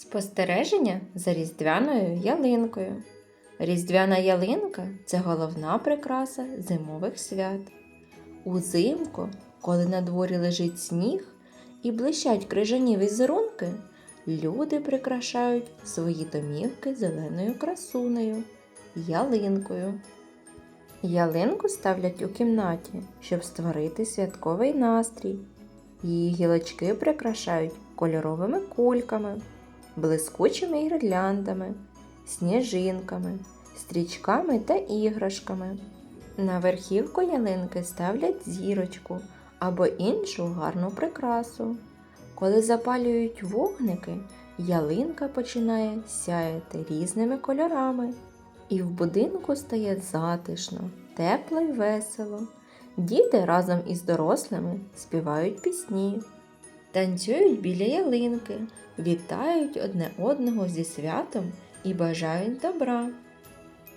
Спостереження за різдвяною ялинкою. Різдвяна ялинка це головна прикраса зимових свят. Узимку, коли на дворі лежить сніг і блищать крижані візерунки, люди прикрашають свої домівки зеленою красунею ялинкою. Ялинку ставлять у кімнаті, щоб створити святковий настрій. Її гілочки прикрашають кольоровими кульками, блискучими гірляндами, сніжинками, стрічками та іграшками. На верхівку ялинки ставлять зірочку або іншу гарну прикрасу. Коли запалюють вогники, ялинка починає сяяти різними кольорами. І в будинку стає затишно, тепло й весело. Діти разом із дорослими співають пісні, танцюють біля ялинки, вітають одне одного зі святом і бажають добра.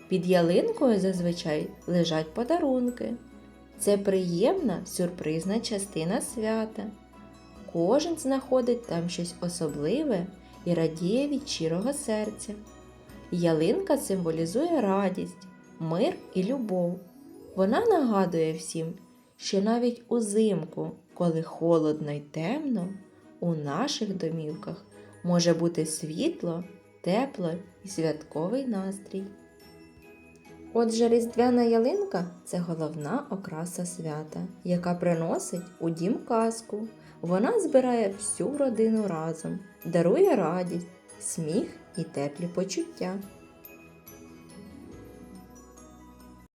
Під ялинкою зазвичай лежать подарунки. Це приємна сюрпризна частина свята. Кожен знаходить там щось особливе і радіє від щирого серця. Ялинка символізує радість, мир і любов. Вона нагадує всім, що навіть узимку, коли холодно й темно, у наших домівках може бути світло, тепло і святковий настрій. Отже, різдвяна ялинка це головна окраса свята, яка приносить у дім казку. Вона збирає всю родину разом, дарує радість, сміх і теплі почуття.